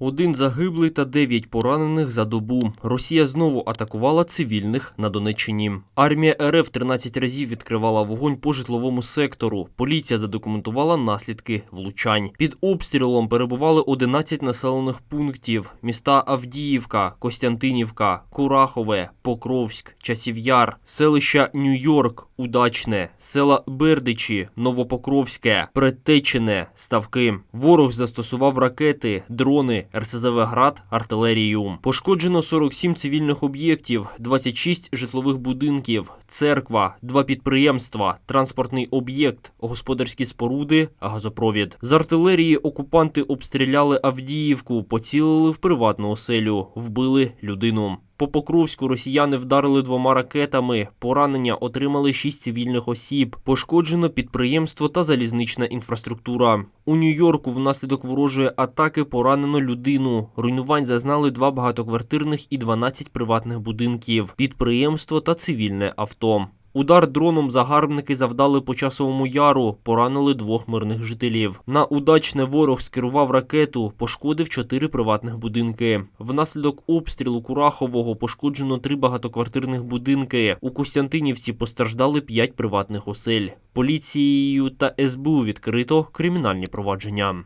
Один загиблий та дев'ять поранених за добу. Росія знову атакувала цивільних на Донеччині. Армія РФ 13 разів відкривала вогонь по житловому сектору. Поліція задокументувала наслідки влучань. Під обстрілом перебували 11 населених пунктів: міста Авдіївка, Костянтинівка, Курахове, Покровськ, Часів'яр, селища Нью-Йорк, Удачне, села Бердичі, Новопокровське, Предтечене, Ставки. Ворог застосував ракети, дрони, РСЗВ «Град», артилерію. Пошкоджено 47 цивільних об'єктів, 26 житлових будинків, церква, два підприємства, транспортний об'єкт, господарські споруди, газопровід. З артилерії окупанти обстріляли Авдіївку, поцілили в приватну оселю, вбили людину. По Покровську росіяни вдарили двома ракетами. Поранення отримали шість цивільних осіб. Пошкоджено підприємство та залізнична інфраструктура. У Нью-Йорку внаслідок ворожої атаки поранено людину. Руйнувань зазнали два багатоквартирних і 12 приватних будинків, підприємство та цивільне авто. Удар дроном загарбники завдали по часовому яру, поранили двох мирних жителів. На удачне ворог скерував ракету, пошкодив чотири приватних будинки. Внаслідок обстрілу Курахового пошкоджено три багатоквартирних будинки. У Костянтинівці постраждали п'ять приватних осель. Поліцією та СБУ відкрито кримінальні провадження.